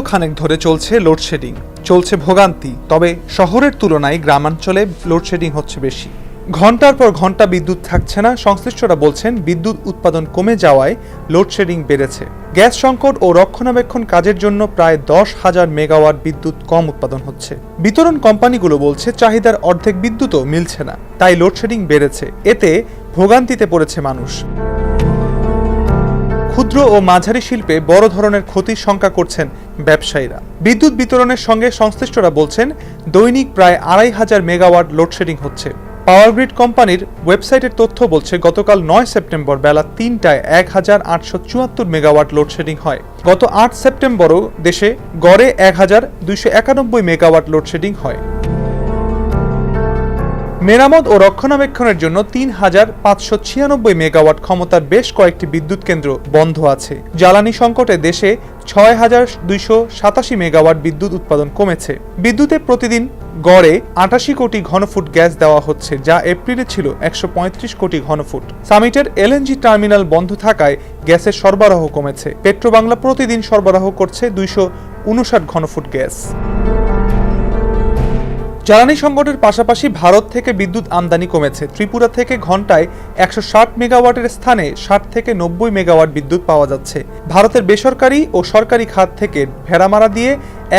খানেক ধরে চলছে লোডশেডিং। চলছে ভোগান্তি, তবে শহরের তুলনায় গ্রামাঞ্চলে লোডশেডিং হচ্ছে বেশি। ঘণ্টার পর ঘণ্টা বিদ্যুৎ থাকছে না, সংশ্লিষ্টরা বলছেন বিদ্যুৎ উৎপাদন কমে যাওয়ায় লোডশেডিং বেড়েছে। গ্যাস সংকট ও রক্ষণাবেক্ষণ কাজের জন্য প্রায় দশ হাজার মেগাওয়াট বিদ্যুৎ কম উৎপাদন হচ্ছে। বিতরণ কোম্পানিগুলো বলছে চাহিদার অর্ধেক বিদ্যুৎও মিলছে না, তাই লোডশেডিং বেড়েছে। এতে ভোগান্তিতে পড়েছে মানুষ। ক্ষুদ্র ও মাঝারি শিল্পে বড় ধরনের ক্ষতির শঙ্কা করছেন ব্যবসায়ীরা। বিদ্যুৎ বিতরণের সঙ্গে সংশ্লিষ্টরা বলছেন, দৈনিক প্রায় আড়াই হাজার মেগাওয়াট লোডশেডিং হচ্ছে। পাওয়ার গ্রিড কোম্পানির ওয়েবসাইটের তথ্য বলছে, গতকাল নয় সেপ্টেম্বর বেলা তিনটায় এক হাজার আটশো চুয়াত্তর মেগাওয়াট লোডশেডিং হয়। গত আট সেপ্টেম্বরও দেশে গড়ে এক হাজার দুইশো একানব্বই মেগাওয়াট লোডশেডিং হয়। মেরামত ও রক্ষণাবেক্ষণের জন্য তিন হাজার পাঁচশো ছিয়ানব্বই মেগাওয়াট ক্ষমতার বেশ কয়েকটি বিদ্যুৎ কেন্দ্র বন্ধ আছে। জ্বালানি সংকটে দেশে ছয় হাজার দুইশো সাতাশি মেগাওয়াট বিদ্যুৎ উৎপাদন কমেছে। বিদ্যুতে প্রতিদিন গড়ে আটাশি কোটি ঘনফুট গ্যাস দেওয়া হচ্ছে, যা এপ্রিলে ছিল একশো পঁয়ত্রিশ কোটি ঘনফুট। সামিটের এলএনজি টার্মিনাল বন্ধ থাকায় গ্যাসের সরবরাহ কমেছে। পেট্রোবাংলা প্রতিদিন সরবরাহ করছে দুইশো উনষাট ঘনফুট গ্যাস। জ্বালানি সংকটের পাশাপাশি ভারত থেকে বিদ্যুৎ আমদানি কমেছে। ত্রিপুরা থেকে ঘন্টায় একশো ষাট মেগাওয়াটের স্থানে ষাট থেকে নব্বই মেগাওয়াট বিদ্যুৎ পাওয়া যাচ্ছে। ভারতের বেসরকারি ও সরকারি খাত থেকে ভেড়ামারা দিয়ে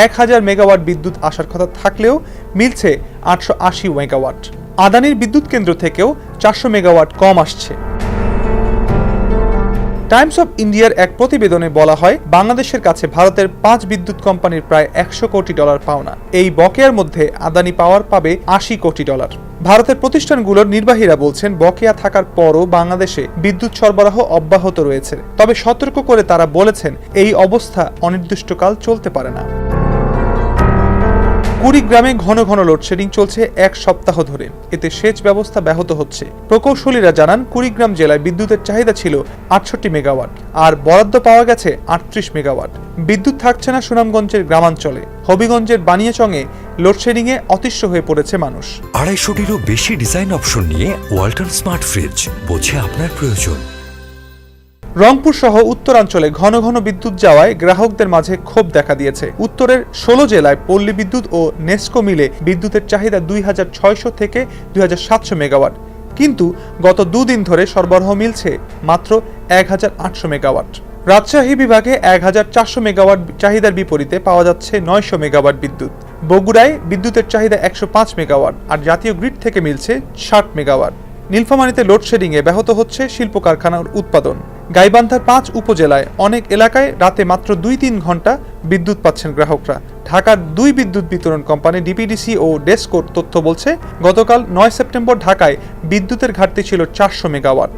এক হাজার মেগাওয়াট বিদ্যুৎ আসার কথা থাকলেও মিলছে আটশো আশি মেগাওয়াট। আদানির বিদ্যুৎ কেন্দ্র থেকেও চারশো মেগাওয়াট কম আসছে। টাইমস অফ ইন্ডিয়ার এক প্রতিবেদনে বলা হয়, বাংলাদেশের কাছে ভারতের পাঁচ বিদ্যুৎ কোম্পানির প্রায় একশো কোটি ডলার পাওনা। এই বকেয়ার মধ্যে আদানি পাওয়ার পাবে আশি কোটি ডলার। ভারতের প্রতিষ্ঠানগুলোর নির্বাহীরা বলছেন, বকেয়া থাকার পরও বাংলাদেশে বিদ্যুৎ সরবরাহ অব্যাহত রয়েছে। তবে সতর্ক করে তারা বলেছেন, এই অবস্থা অনির্দিষ্টকাল চলতে পারে না। কুড়িগ্রামে ঘন ঘন লোডশেডিং চলছে এক সপ্তাহ ধরে। এতে সেচ ব্যবস্থা ব্যাহত হচ্ছে। প্রকৌশলীরা জানান, কুড়িগ্রাম জেলায় বিদ্যুতের চাহিদা ছিল আটষট্টি মেগাওয়াট, আর বরাদ্দ পাওয়া গেছে আটত্রিশ মেগাওয়াট। বিদ্যুৎ থাকছে না সুনামগঞ্জের গ্রামাঞ্চলে। হবিগঞ্জের বানিয়াচংয়ে লোডশেডিংয়ে অতিষ্ঠ হয়ে পড়েছে মানুষ। আড়াইশোটিরও বেশি ডিজাইন অপশন নিয়ে ওয়ালটন স্মার্ট ফ্রিজ, বোঝে আপনার প্রয়োজন। রংপুর সহ উত্তরাঞ্চলে ঘন ঘন বিদ্যুৎ যাওয়ায় গ্রাহকদের মাঝে ক্ষোভ দেখা দিয়েছে। উত্তরের ষোলো জেলায় পল্লী বিদ্যুৎ ও নেস্কো মিলে বিদ্যুতের চাহিদা দুই হাজার ছয়শো থেকে দুই হাজার সাতশো মেগাওয়াট। কিন্তু গত দুদিন ধরে সরবরাহ মিলছে মাত্র এক হাজার আটশো মেগাওয়াট। রাজশাহী বিভাগে এক হাজার চারশো মেগাওয়াট চাহিদার বিপরীতে পাওয়া যাচ্ছে নয়শো মেগাওয়াট বিদ্যুৎ। বগুড়ায় বিদ্যুতের চাহিদা একশো পাঁচ মেগাওয়াট আর জাতীয় গ্রিড থেকে মিলছে ষাট মেগাওয়াট। নীলফামারীতে লোডশেডিংয়ে ব্যাহত হচ্ছে শিল্প কারখানার উৎপাদন। গাইবান্ধার পাঁচ উপজেলায় অনেক এলাকায় রাতে মাত্র দুই তিন ঘণ্টা বিদ্যুৎ পাচ্ছেন গ্রাহকরা। ঢাকার দুই বিদ্যুৎ বিতরণ কোম্পানি ডিপিডিসি ও ডেস্কোর তথ্য বলছে, গতকাল নয় সেপ্টেম্বর ঢাকায় বিদ্যুতের ঘাটতি ছিল চারশো মেগাওয়াট।